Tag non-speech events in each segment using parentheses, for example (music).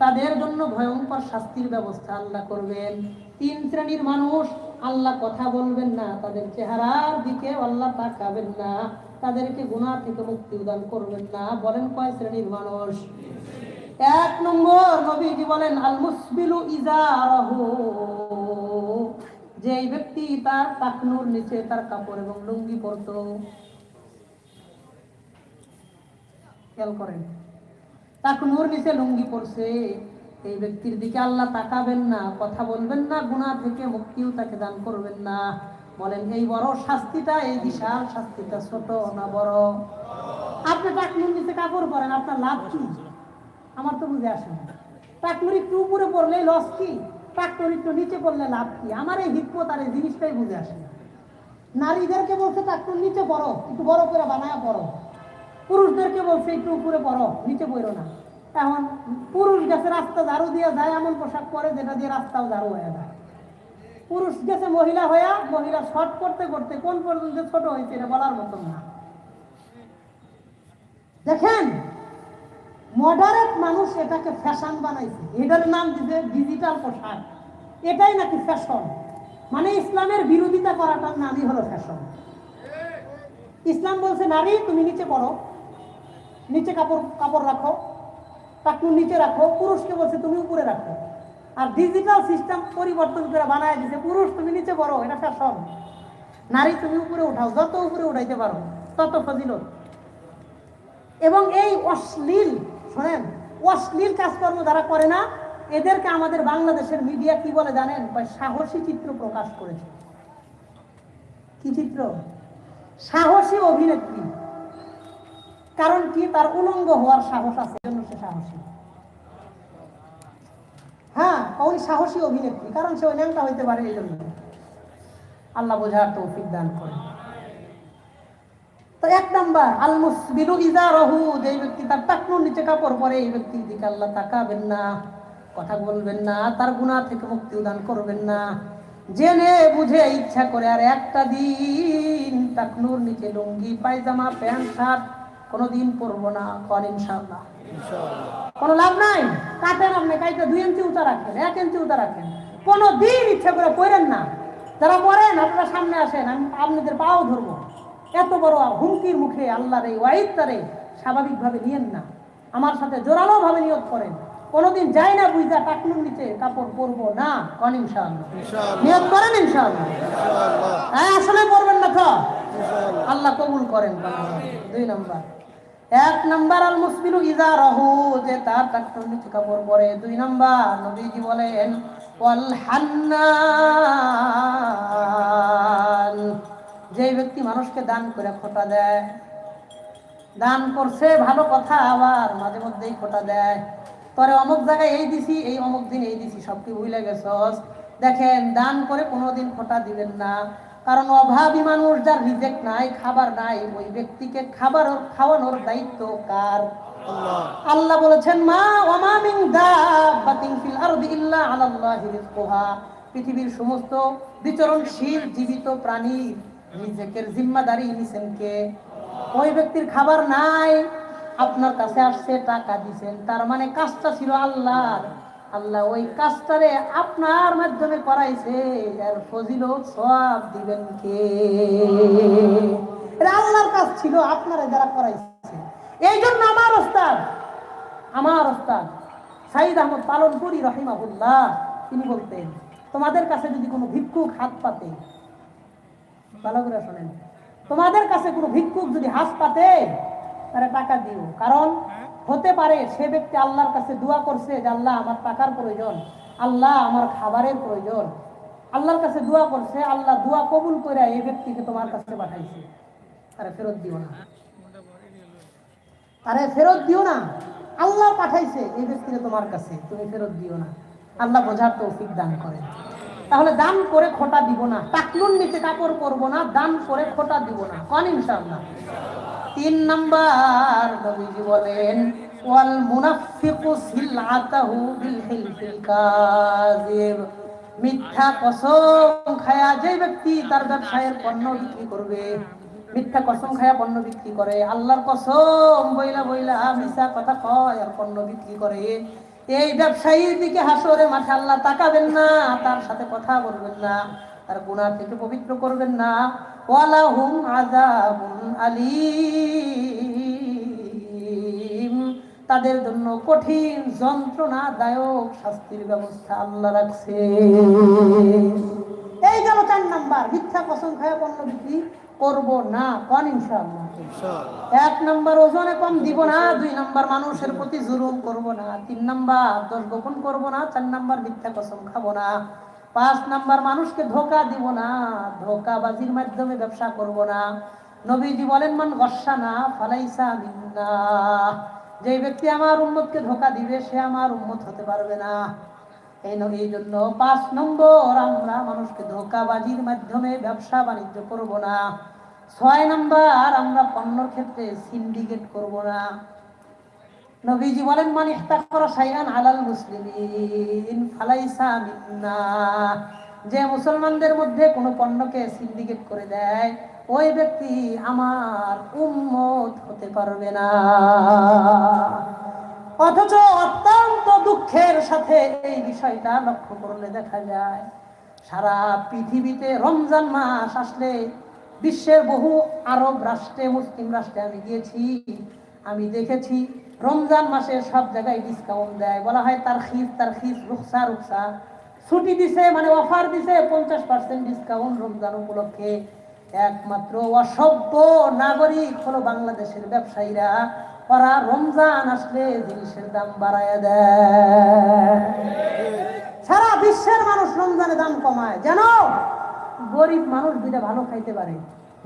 তাদের জন্য ভয়ঙ্কর শাস্তির ব্যবস্থা আল্লাহ করবেন। তিন শ্রেণির মানুষ, আল্লাহ কথা বলবেন না, তাদের চেহারার দিকে আল্লাহ তাকাবেন না, তাদেরকে গুণা থেকে মুক্তি দান করবেন না। বলেন কয় শ্রেণির মানুষ? এক নম্বর নবীজি বলেন আল মুসবিলু যে এই ব্যক্তি তার টাকনুর নিচে তার কাপড় এবং লুঙ্গি পরতো খেয়াল করেন। টাকনুর নিচে লুঙ্গি পরছে, এই ব্যক্তির দিকে আল্লাহ তাকাবেন না, কথা বলবেন না, গুনাহ থেকে মুক্তিও তাকে দান করবেন না। বলেন, এই বড় শাস্তিটা এই বিশাল শাস্তিটা, ছোট না বড়? আপনি টাকনুর নিচে কাপড় পরেন, আপনার লাভ কি? আমার তো বুঝে আসে না টাকনুর একটু উপরে পড়লে লস কি? টাকনুর একটু নিচে পড়লে লাভ কি? আমার এই হিকমত আর এই জিনিসটাই বুঝে আসে না। নারীদেরকে বলছে, টাকনুর নিচে পড়ো, একটু বড় করে বানায় পড়ো। পুরুষদেরকে বলছে, একটু উপরে পড়ো, নিচে পড়ো না। এখন পুরুষ গেছে, রাস্তা ঝাড়ু দিয়ে যায়, এমন পোশাক পরে যেটা দিয়ে রাস্তাও ঝাড়ু হয়ে যায়। পুরুষ গেছে মহিলা হয়ে মহিলা শর্ট করতে করতে কোন পর্যন্ত ছোট হয়েছে এটা বলার মতন না। দেখেন মডারেট মানুষ এটাকে ফ্যাশন বানাইছে। এটার নাম দিছে ডিজিটাল পোশাক। এটাই নাকি ফ্যাশন মানে ইসলামের বিরোধিতা করাটার নামই হলো ফ্যাশন ইসলাম বলছে, নারী, তুমি নিচে পড়ো। নিচে কাপড় কাপড় রাখো। টাকনু নিচে রাখো। পুরুষকে বলছে, তুমি উপরে রাখো। আর ডিজিটাল সিস্টেম পরিবর্তন করে বানায় দিছে, পুরুষ, তুমি নিচে পড়ো, এটা ফ্যাশন নারী, তুমি উপরে উঠাও, যত উপরে উঠাইতে পারো, তত ফজিলত। এবং এই অশ্লীল, শোনেন, অশ্লীল কাজকর্ম যারা করে না, এদেরকে আমাদের বাংলাদেশের মিডিয়া কি বলে জানেন? বা সাহসী চিত্র প্রকাশ করেছে। কি চিত্র? সাহসী অভিনেত্রী। কারণ কি? তার উলঙ্গ হওয়ার সাহস আছে জন্য সে সাহসী। হ্যাঁ ওই সাহসী অভিনেত্রী, কারণ সে ওই ন্যাংটা হইতে পারে এই জন্য আল্লাহ বোঝার তৌফিক দান করে তো এক নাম্বার আল মুসবিলু ইজারহু যে ব্যক্তি তার টাকনুর নিচে কাপড় পরে, এই ব্যক্তির দিকে আল্লাহ তাকাবেন না, কথা বলবেন না, তার গুনাহ থেকে মুক্তি দান করবেন না। জেনে বুঝে ইচ্ছা করে, আর একটা দিন টাকনুর নিচে লুঙ্গি, পায়জামা, প্যান্ট, শার্ট কোনোদিন পরবো না কন ইনশাআল্লাহ। কোনো লাভ নাই? কাটেন আপনি কাইটা দুই ইঞ্চি উঁচা রাখেন এক ইঞ্চি উঁচা রাখেন। কোনো দিন ইচ্ছা করে পড়েন না। যারা পড়েন আপনারা সামনে আসেন আমি আপনাদের পাও ধরবো। এত বড় হুমকির মুখে আল্লাহর এই ওয়াইদারে স্বাভাবিকভাবে নিয়েন না। আমার সাথে জোরালো ভাবে নিয়োগ করেন। কোনোদিন যাই না বুঝা টাকনুর নিচে কাপড় পরবো না কন ইনশাআল্লাহ। নিয়োগ করেন ইনশাআল্লাহ। হ্যাঁ আসলে পড়বেন না তো। আল্লাহ কবুল করেন দুই নম্বর। এক নাম্বার আল মুসবিলু ইজা রহু, যে তার টাকনুর নিচে কাপড় পরে। দুই নাম্বার নবীজি বলেন, ওয়াল হান্নান যে ব্যক্তি মানুষকে দান করে খোটা দেয়, দান করছে, ভালো কথা আবার মাঝে মধ্যেই খোটা দেয়। পরে অমুক জায়গায় এই দিছি, এই অমুক দিন এই দিছি, সব কি ভুলে গেছস? দেখেন, দান করে কোনোদিন খোটা দিবেন না। কারণ অভাবী মানুষ যার রিজেক্ট নাই খাবার নাই ওই ব্যক্তিকে খাবার খাওয়ানোর দায়িত্ব কার? আল্লাহ। বলেছেন মা ওমা মিন দাব্বাতিন ফিল আরদি ইল্লা আলাল্লাহি রিজকুহা। পৃথিবীর সমস্ত বিচরণশীল জীবিত প্রাণী রিজেকের জিম্মাদারি নিছেন কে? ওই ব্যক্তির খাবার নাই। আপনার কাছে আসছে টাকা দিছেন তার মানে কাজটা ছিল আল্লাহর। আল্লাহ ওই কাজটারে আপনার মাধ্যমে করাইছে, এর ফজিলত সব দিবেন কে? আল্লাহর কাজ ছিল আপনারা যারা করাইছে। এই জন্য আমার ওস্তাদ আমার ওস্তাদ সাইদ আহমদ পালন পালনপুরি রহিমাহুল্লাহ, তিনি বলতেন, তোমাদের কাছে যদি কোনো ভিক্ষুক হাত পাতে, ভালো করে শোনেন, তোমাদের কাছে কোনো ভিক্ষুক যদি হাত পাতে, তারা টাকা দিও। কারণ হতে পারে সে ব্যক্তি আল্লাহর কাছে দোয়া করছে যে, আল্লাহ, আমার টাকার প্রয়োজন। আল্লাহ, আমার খাবারের প্রয়োজন। আল্লাহর কাছে দোয়া করছে, আল্লাহ দোয়া কবুল করে এই ব্যক্তিকে তোমার কাছে পাঠাইছে। তারা ফেরত দিও না। আরে ফেরত দিও না। আল্লাহ পাঠাইছে এই ব্যক্তিকে তোমার কাছে। তুমি ফেরত দিও না। আল্লাহ বোঝার তো তৌফিক দান করে তাহলে দান করে খোটা দিব না। টাকলুর নিচে কাপড় পরবো না, দান করে খোটা দিব না। কন ইনশাআল্লাহ। তিন নাম্বার নবীজি বলেন, ওয়াল মুনাফিকু সিলআতাহু বিল হিলফিল কাযিব মিথ্যা কসম খায়া যে ব্যক্তি তার ব্যবসায়ের পণ্য বিক্রি করবে, মিথ্যা কসম খায়া পণ্য বিক্রি করে, আল্লাহর কসম বইলা বইলা মিথ্যা কথা কয় আর পণ্য বিক্রি করে, এই ব্যবসায়ীর দিকে হাসরে মাঠে আল্লাহ তাকাবেন না, তার সাথে কথা বলবেন না, তার গুণা থেকে পবিত্র করবেন না। ওয়ালাহুম আযাবুন আলীম। তাদের জন্য কঠিন যন্ত্রণাদায়ক শাস্তির ব্যবস্থা আল্লাহ রাখছে। এই গেল চার নাম্বার মিথ্যা কসম খায়া পণ্য বিক্রি করব না কন ইনশাআল্লাহ? এক নাম্বার ওজনে কম দিব না দুই নাম্বার মানুষের প্রতি জুলুম করব না তিন নাম্বার দোষ গোপন করব না চার নাম্বার মিথ্যা কসম খাব না। পাঁচ নাম্বার মানুষকে ধোকা দিব না, ধোকাবাজির মাধ্যমে ব্যবসা করব না। নবীজি বলেন, মান গসা না ফালাইসা মিন্না। যে ব্যক্তি আমার উম্মতকে ধোকা দিবে, সে আমার উম্মত হতে পারবে না। এই এই জন্য পাঁচ নম্বর, আমরা মানুষকে ধোকাবাজির মাধ্যমে ব্যবসা বাণিজ্য করব না। ছয় নম্বর, আমরা পণ্যর ক্ষেত্রে সিন্ডিকেট করব না। নবীজি বলেন, মান ইহতাকরা শাইআন আলাল মুসলিমিন, ফালাইসা মিন্না। যে মুসলমানদের মধ্যে কোনো পণ্যকে সিন্ডিকেট করে দেয়, ওই ব্যক্তি আমার উম্মত হতে পারবে না। অথচ অত্যন্ত দুঃখের সাথে এই বিষয়টা লক্ষ্য করলে দেখা যায়, সারা পৃথিবীতে রমজান মাস আসলে বিশ্বের বহু আরব রাষ্ট্রে, মুসলিম রাষ্ট্রে আমি গিয়েছি, আমি দেখেছি রমজান মাসে সব জায়গায় ডিসকাউন্ট দেয়। বলা হয় তার খিস তার খিস রুকসা রুকসা ছুটি দিছে মানে অফার দিছে, পঞ্চাশ পার্সেন্ট ডিসকাউন্ট রমজান উপলক্ষে। একমাত্র অসভ্য নাগরিক হলো বাংলাদেশের ব্যবসায়ীরা। ওরা রমজান আসলে জিনিসের দাম বাড়ায় দেয়। সারা বিশ্বের মানুষ রমজানে দাম কমায়। যেন গরিব মানুষ দুইটা ভালো খাইতে পারে।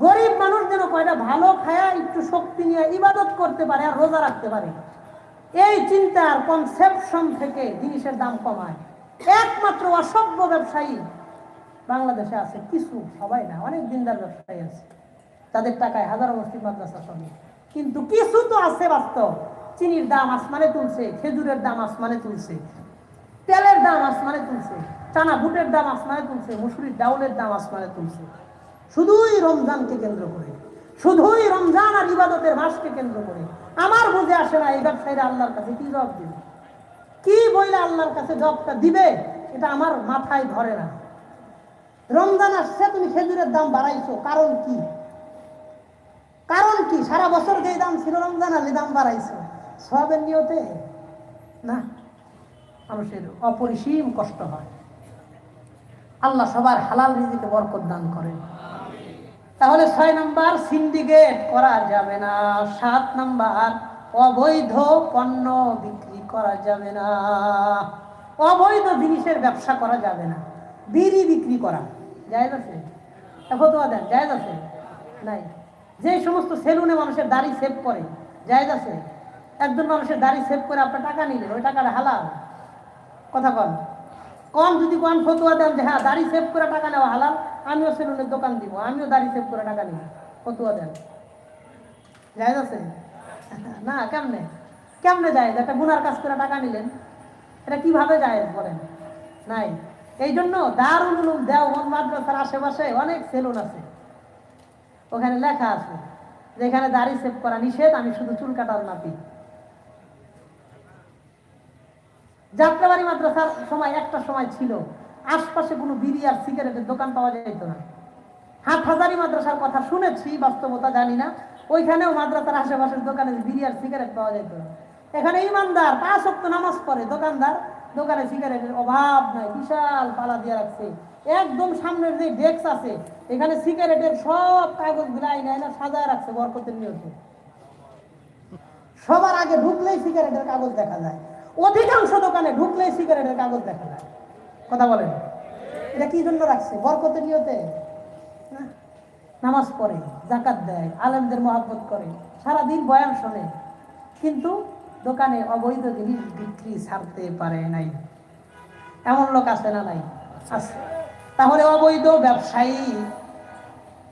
গরিব মানুষ যেন কয়টা ভালো খায়া, একটু শক্তি নিয়ে ইবাদত করতে পারে আর রোজা রাখতে পারে। এই চিন্তার কনসেপশন থেকে জিনিসের দাম কমায়। একমাত্র অসভ্য ব্যবসায়ী বাংলাদেশে আছে, কিছু, সবাই না, অনেক দিনদার ব্যবসায়ী আছে। তাদের টাকায় হাজারো মসজিদ মাদ্রাসা চলে। কিন্তু কিছু তো আছে বাস্তব। চিনির দাম আসমানে তুলছে, খেজুরের দাম আসমানে তুলছে, তেলের দাম আসমানে তুলছে, চানা বুটের দাম আসমানে তুলছে, মুসুরির ডাউলের দাম আসমানে তুলছে। শুধুই রমজানকে কেন্দ্র করে। শুধুই রমজান আর ইবাদতের মাসকে কেন্দ্র করে। আমার বুঝে আসে না এই ব্যবসায়ীরা আল্লাহর কাছে কি জবাব দিবে? কি বইলে আল্লাহর কাছে জবটা দিবে, এটা আমার মাথায় ধরে না। রমজান আসছে, তুমি খেজুরের দাম বাড়াইছো, কারণ কি? কারণ কি? সারা বছর যে দাম ছিল রমজান আলী দাম বাড়াইছো। সবের নিয়তে? না। মানুষের অপরিসীম কষ্ট হয়। আল্লাহ সবার হালাল রিজিকে বরকত দান করেন। তাহলে ছয় নাম্বার সিন্ডিকেট করা যাবে না। সাত নাম্বার, অবৈধ পণ্য বিক্রি করা যাবে না। অবৈধ জিনিসের ব্যবসা করা যাবে না। বিড়ি বিক্রি করা। জায়েজ আছে? ফতোয়া দেন, জায়েজ আছে? নাই। যে সমস্ত সেলুনে মানুষের দাড়ি সেভ করে, জায়েজ আছে? একজন মানুষের দাড়ি সেভ করে আপনার টাকা নিলে ওই টাকাটা হালাল। কথা কন কম যদি কোন ফতুয়া দেন যে হ্যাঁ দাড়ি সেভ করে টাকা নেওয়া হালাল, আমিও সেলুনের দোকান দিব, আমিও দাড়ি সেভ করে টাকা নিব। ফতুয়া দেন। জায়েজ আছে? (laughs) না, কেমনে? কেমনে যায় একটা গুনার কাজ করে টাকা নিলেন। এটা কীভাবে যায় বলেন? নাই। এই জন্য দারুল উলুম দেওবন্দ মাদ্রাসার আশেপাশে অনেক সেলুন আছে। ওখানে লেখা আছে যেখানে দাড়ি সেভ করা নিষেধ, আমি শুধু চুল কাটার নাপি যাত্রাবাড়ি মাদ্রাসার সময় একটা সময় ছিল, আশপাশে কোনো বিড়ি আর সিগারেটের দোকান পাওয়া যেত না। হাট হাজারি মাদ্রাসার কথা শুনেছি, বাস্তবতা জানি না, ওইখানেও মাদ্রাসার আশেপাশের দোকানে বিড়ি আর সিগারেট পাওয়া যেত না। এখানে ইমানদার, পাঁচ নামাজ পড়ে, দোকানদার, দোকানে সিগারেটের অভাব নাই, বিশাল পালা দিয়ে রাখছে। একদম সামনের যে ডেস্ক আছে, এখানে সিগারেটের সব কাগজগুলো আইনা আইনা সাজায় রাখছে বরকতের নিয়তে। সবার আগে ঢুকলেই সিগারেটের কাগজ দেখা যায়। অধিকাংশ দোকানে ঢুকলেই সিগারেটের কাগজ দেখা যায়। কথা বলেন। এটা কি জন্য রাখছে? বরকতের নিয়তে না। নামাজ পড়ে জাকাত দেয়, আলেমদের মহাব্বত করে, সারাদিন বয়ান শোনে। কিন্তু দোকানে অবৈধ জিনিস বিক্রি ছাড়তে পারে নাই। এমন লোক আছে না নাই? আছে। তাহলে অবৈধ ব্যবসায়ী,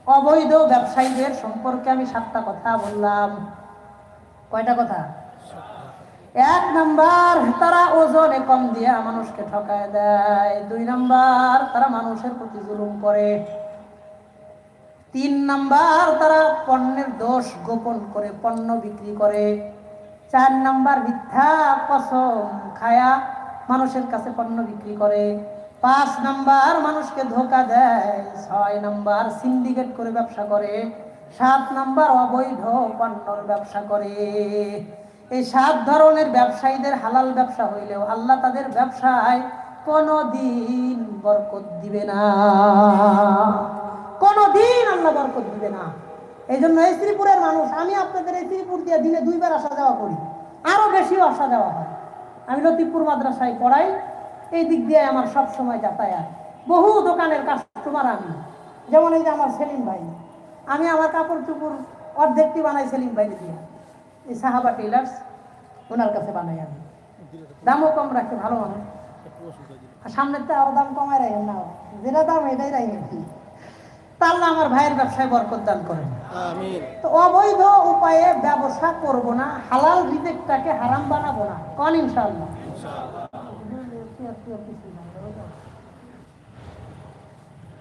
অবৈধ ব্যবসায়ীদের সম্পর্কে আমি সাতটা কথা বললাম। কয়টা কথা? এক নাম্বার তারা ওজনে কম দিয়ে মানুষকে ঠকায় দেয়। দুই নাম্বার তারা মানুষের প্রতি জুলুম করে। তিন নাম্বার তারা পণ্যের দোষ গোপন করে, পণ্য বিক্রি করে। চার নাম্বার মিথ্যা কসম খায়া মানুষের কাছে পণ্য বিক্রি করে। পাঁচ নাম্বার মানুষকে ধোকা দেয়। ছয় নাম্বার সিন্ডিকেট করে ব্যবসা করে। সাত নাম্বার অবৈধ পণ্যর ব্যবসা করে। এই সাত ধরনের ব্যবসায়ীদের হালাল ব্যবসা হইলেও আল্লাহ তাদের ব্যবসায় কোনোদিন বরকত দিবে না। কোনোদিন আল্লাহ বরকত দিবে না। এই জন্য এই শ্রীপুরের মানুষ, আমি আপনাদের এই শ্রীপুর দিয়ে দিনে দুইবার আসা যাওয়া করি। আরও বেশিও আসা যাওয়া হয়। আমি লতিপুর মাদ্রাসায় পড়াই, এই দিক দিয়ে আমার সব সময় যাতায়াত। বহু দোকানের কাস্টমার আমি। যেমন এই যে আমার সেলিম ভাই। আমি আমার কাপড় চুপড় অর্ধেকটি বানাই সেলিম ভাই দিয়ে। এই সাহাবা টেলার্স ওনার কাছে বানাই আমি। দামও কম রাখে ভালো মানুষ। আর সামনের তো আরও দাম কমায় রাখেন না। যেটা দাম এটাই রাখেন আমার ভাইয়ের ব্যবসায় বরকত দান করেন। তো অবৈধ উপায়ে ব্যবসা করব না হালাল রিজেক্টটাকে হারাম বানাবো না। কন ইনশাআল্লাহ।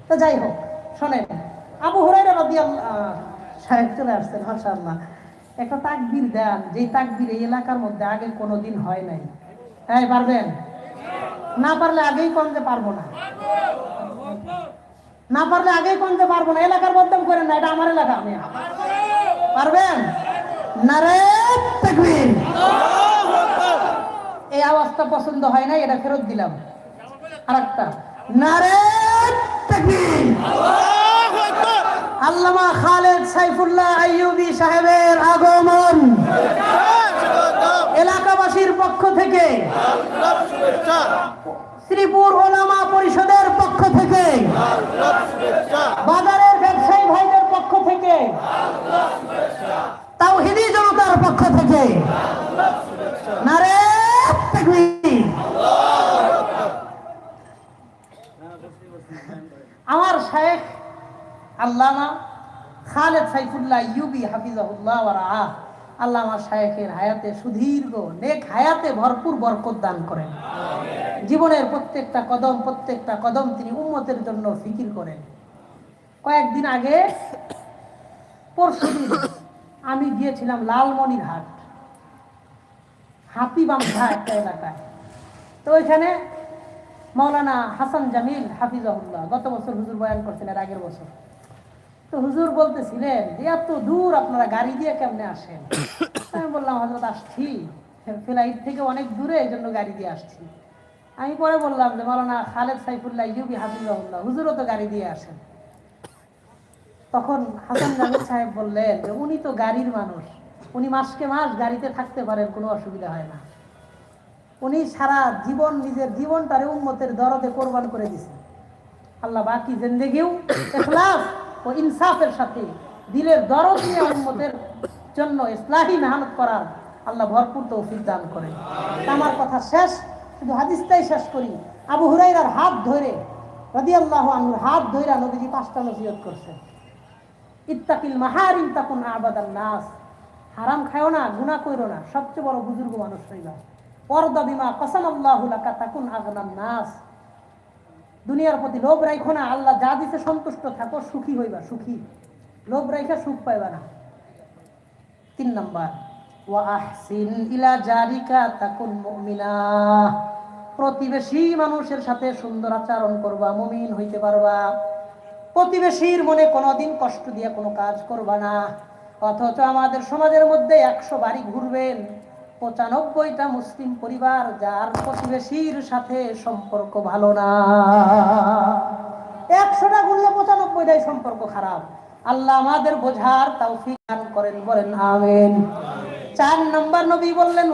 তো যাই হোক শোনেন আবু হুরাইরা রাদিয়াল্লাহু সাহেব চলে আসছেন মাশাআল্লাহ। একটা তাকবীর দেন, যেই তাকবীর এই এলাকার মধ্যে আগে কোনোদিন হয় নাই। হ্যাঁ পারবেন? না পারলে আগেই কোন যে পারব না। না পারলে আগেই কোন যে পারব না, এলাকার বদনাম করেন না, এটা আমার এলাকা, আমি পারবেন? এই আওয়াজটা পছন্দ হয় নাই, এটা ফেরত দিলাম। আরেকটা নারে তাকবীর। আল্লামা খালেদ সাইফুল্লাহ আইয়ুবী সাহেবের আগমন। এলাকাবাসীর পক্ষ থেকে, শ্রীপুর ওলামা পরিষদের পক্ষ থেকে, বাজারের ব্যবসায়ী ভাইদের পক্ষ থেকে তাও তাওহিদি জনতার পক্ষ থেকে, নারে আমার শেখ আল্লামা খালেদ সাইফুল্লাহ ইউবি হাফিজাহুল্লাহ আল্লাহ আমার শায়েখের হায়াতে সুদীর্ঘ নেক হায়াতে ভরপুর বরকত দান করেন। জীবনের প্রত্যেকটা কদম প্রত্যেকটা কদম তিনি উম্মতের জন্য ফিকির করেন। কয়েকদিন আগে পরশুদিন আমি গিয়েছিলাম লালমনির হাট হাতিবান্ধা একটা এলাকায়। তো ওইখানে মৌলানা হাসান জামিল হাফিজাহুল্লাহ গত বছর হুজুর বয়ান করছেন এর আগের বছর। তো হুজুর বলতেছিলেন যে, এত দূর আপনারা গাড়ি দিয়ে কেমনে আসেন? (coughs) আমি বললাম, হজরত, আসছি। ফ্লাইট থেকে অনেক দূরে এই জন্য গাড়ি দিয়ে আসছি। আমি পরে বললাম যে মৌলানা খালেদ সাইফুল্লাহ ইউবি হাফিজাহুল্লাহ, হুজুরও তো গাড়ি দিয়ে আসেন। তখন হাসান জামিল সাহেব বললেন যে, উনি তো গাড়ির মানুষ। উনি মাসকে মাস গাড়িতে থাকতে পারেন, কোনো অসুবিধা হয় না। উনি সারা জীবন, নিজের জীবনটারে উন্মতের দরদে কোরবান করে দিছেন আল্লাহ বাকি জিন্দেগিও ইখলাস (coughs) ও ইনসাফের সাথে দিলের দরদ নিয়ে উম্মতের জন্য ইসলাহি মেহনত করার আল্লাহ ভরপুর তৌফিক দান করেন। আমার কথা শেষ, শুধু হাদিসটাই শেষ করি। আবু হুরাইরার হাত ধরে, রাদিয়াল্লাহু আনহুর হাত ধরে নবীজি পাঁচটা নসিহত করছে। ইত্তাকিল মাহারিম তাকুন আবাদান নাস। হারাম খায়ও না, গুনাহ কইরো না, সবচেয়ে বড় বুজুর্গ মানুষ হইবা। পর্দা বিমা কসম আল্লাহ তাকুন আগনান নাস। দুনিয়ার প্রতি লোভ রাখো না, আল্লাহ যা দিতে সন্তুষ্ট থাকো, সুখী হইবা, সুখী। লোভ রাইখা সুখ পাইবা না। তিন নাম্বার, ওয়া আহসিন ইলা জারিকা তাকুন মুমিনা। প্রতিবেশী মানুষের সাথে সুন্দর আচরণ করবা, মুমিন হইতে পারবা। প্রতিবেশীর মনে কোনোদিন কষ্ট দিয়ে কোনো কাজ করবা না। অথচ আমাদের সমাজের মধ্যে একশো বাড়ি ঘুরবেন পঁচানব্বইটা মুসলিম পরিবার, যার প্রতিবেশীর সাথে সম্পর্ক ভালো না। একশোটা ঘুরলে পঁচানব্বইটাই সম্পর্ক খারাপ। আল্লাহ আমাদের বোঝার তৌফিক দান করেন, বলেন আমেন। চার নম্বর নবী বললেন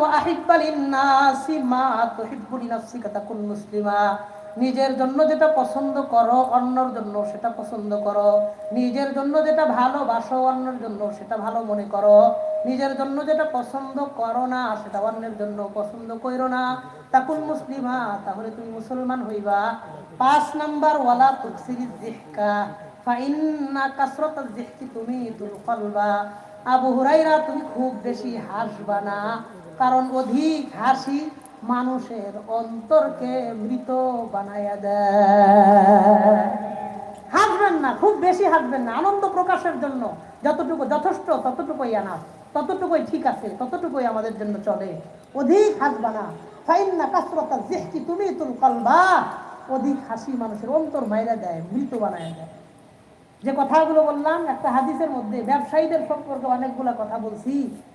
মুসলিমা। নিজের জন্য যেটা পছন্দ করো, অন্যর জন্য সেটা পছন্দ করো। নিজের জন্য যেটা ভালোবাসো, অন্যের জন্য সেটা ভালো মনে করো। নিজের জন্য যেটা পছন্দ করো না, সেটা অন্যের জন্য পছন্দ করো না। তাকুন মুসলিমা, তাহলে তুমি মুসলমান হইবা। পাঁচ নাম্বার, ওয়ালা তুকসিরি জিহকা ফাইন্না কাসরাত জিহকি তুমি আবু হুরাইরা তুমি খুব বেশি হাসবা না, কারণ অধিক হাসি মানুষের অন্তরকে মৃত বানায়া দেয়। হাসবেন না, খুব বেশি হাসবেন না, আনন্দ প্রকাশের জন্য যতটুকু যথেষ্ট, ততটুকুই আনা ততটুকুই ঠিক আছে, ততটুকুই আমাদের জন্য চলে। অধিক হাসবা না। ফাইন্না কাসরতা জেহকি তুমি তুল কলবা। অধিক হাসি মানুষের অন্তর মাইরা দেয় মৃত বানায় দেয় যে কথাগুলো বললাম, একটা হাদিসের মধ্যে ব্যবসায়ীদের সম্পর্কে অনেকগুলো কথা বলছি।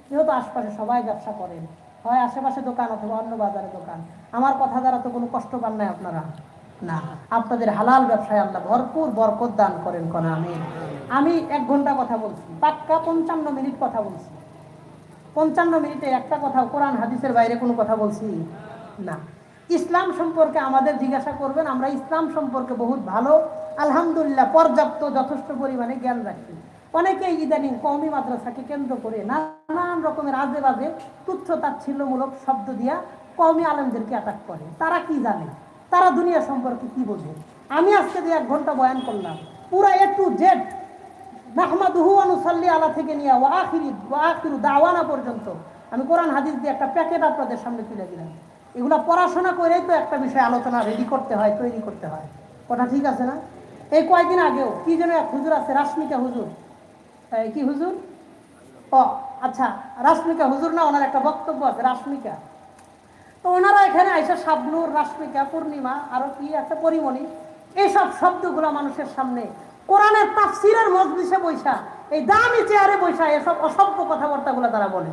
যেহেতু আশপাশে সবাই ব্যবসা করেন। হয় আশেপাশে দোকান অথবা অন্য বাজারে দোকান। আমার কথা দ্বারা তো কোনো কষ্ট পান নাই আপনারা? না। আপনাদের হালাল ব্যবসায় আল্লাহ ভরপুর বরকত দান করেন, কোন আমি আমি এক ঘণ্টা কথা বলছি, পাক্কা পঞ্চান্ন মিনিট কথা বলছি। পঞ্চান্ন মিনিটে একটা কথা, কোরআন হাদিসের বাইরে কোনো কথা বলছি? না। ইসলাম সম্পর্কে আমাদের জিজ্ঞাসা করবেন, আমরা ইসলাম সম্পর্কে বহুত ভালো, আলহামদুলিল্লাহ পর্যাপ্ত, যথেষ্ট পরিমাণে জ্ঞান রাখি। অনেকেই ইদানিং কওমি মাদ্রাসাকে কেন্দ্র করে নানান রকমের আজে বাজে তুচ্ছ তাচ্ছিল্যমূলক শব্দ দিয়া কওমি আলেমদেরকে অ্যাটাক করে। তারা কি জানে? তারা দুনিয়া সম্পর্কে কি বোঝে? আমি আজকে দিয়ে এক ঘণ্টা বয়ান করলাম। পুরা এ টু জেড অনুসাল্লি আলা থেকে নিয়ে দাওয়ানা পর্যন্ত। আমি কোরআন, হাদিস দিয়ে একটা প্যাকেট আপনাদের সামনে তুলে দিলাম। এগুলা পড়াশোনা করেই তো একটা বিষয় আলোচনা রেডি করতে হয়, তৈরি করতে হয়। কথা ঠিক আছে না? এই কয়েকদিন আগেও কি যেন এক হুজুর আছে, রাশ্মিকা হুজুর। কি হুজুর? ও আচ্ছা রাশ্মিকা হুজুর না, ওনার একটা বক্তব্য আছে, রাশ্মিকা। তো ওনারা এখানে আইসা শাবনুর, রাশ্মিকা, পূর্ণিমা, আরও কি একটা পরিমণি এইসব শব্দগুলো মানুষের সামনে কোরআনের তাফসিরের মজলিসে বৈশা, এই দামি চেয়ারে বৈশা, এসব অসভ্য কথাবার্তাগুলো তারা বলে।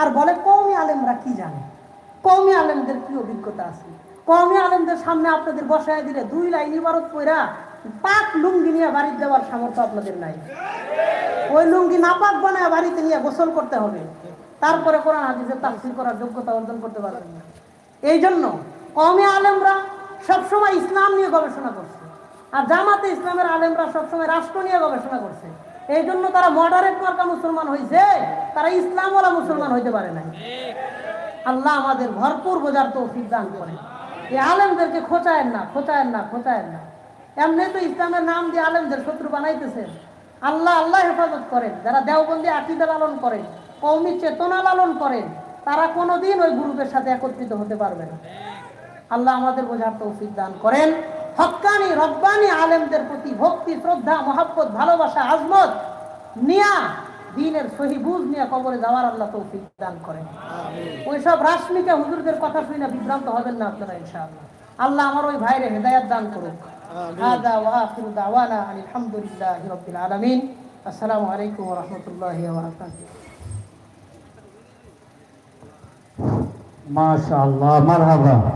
আর বলে কৌমি আলেমরা কি জানে? কৌমি আলেমদের কি অভিজ্ঞতা আছে? কৌমি আলেমদের সামনে আপনাদের বসায় দিলে দুই লাইন ইবারত কইরা পাক লুঙ্গি নিয়ে বাড়িতে দেওয়ার সামর্থ্য আপনাদের নাই। ওই লুঙ্গি নাপাক বানায় বাড়িতে নিয়ে গোসল করতে হবে। তারপরে কোরআন হাদিসের তাফসির করার যোগ্যতা অর্জন করতে পারবেন না। এই জন্য কমে আলেমরা সবসময় ইসলাম নিয়ে গবেষণা করছে। আর জামাতে ইসলামের আলেমরা সবসময় রাষ্ট্র নিয়ে গবেষণা করছে। এই জন্য তারা মডারেট মার্কা মুসলমান হয়েছে তারা ইসলামওয়ালা মুসলমান হইতে পারে নাই। আল্লাহ আমাদের ভরপুর বোঝার তৌফিক দান করে এই আলেমদেরকে খোঁচায়েন না খোঁচায়েন না খোঁচায়েন না। এমনি তো ইসলামের নাম দিয়ে আলেমদের শত্রু বানাইতেছেন আল্লাহ আল্লাহ হেফাজত করেন। যারা দেওবন্দি আকিদা লালন করেন কৌমি চেতনা লালন করেন তারা কোনোদিন ওই গ্রুপের সাথে একত্রিত হতে পারবে না। আল্লাহ আমাদের বোঝার তৌফিক দান করেন। হক্কানি রব্বানি আলেমদের প্রতি ভক্তি শ্রদ্ধা মহাব্বত ভালোবাসা আজমত নিয়া দিনের সহি বুঝ নিয়ে কবরে যাওয়ার আল্লাহ তৌফিক দান করেন ওইসব রাশমিকা হুজুরদের কথা শুনে বিভ্রান্ত হবেন না আপনারা ইনশাআল্লাহ আল্লাহ আমার ওই ভাইরে হেদায়াত দান করুক هذا وآخر دعوانا أن الحمد لله رب العالمين السلام عليكم ورحمة الله وبركاته মাশাআল্লাহ মারহাবা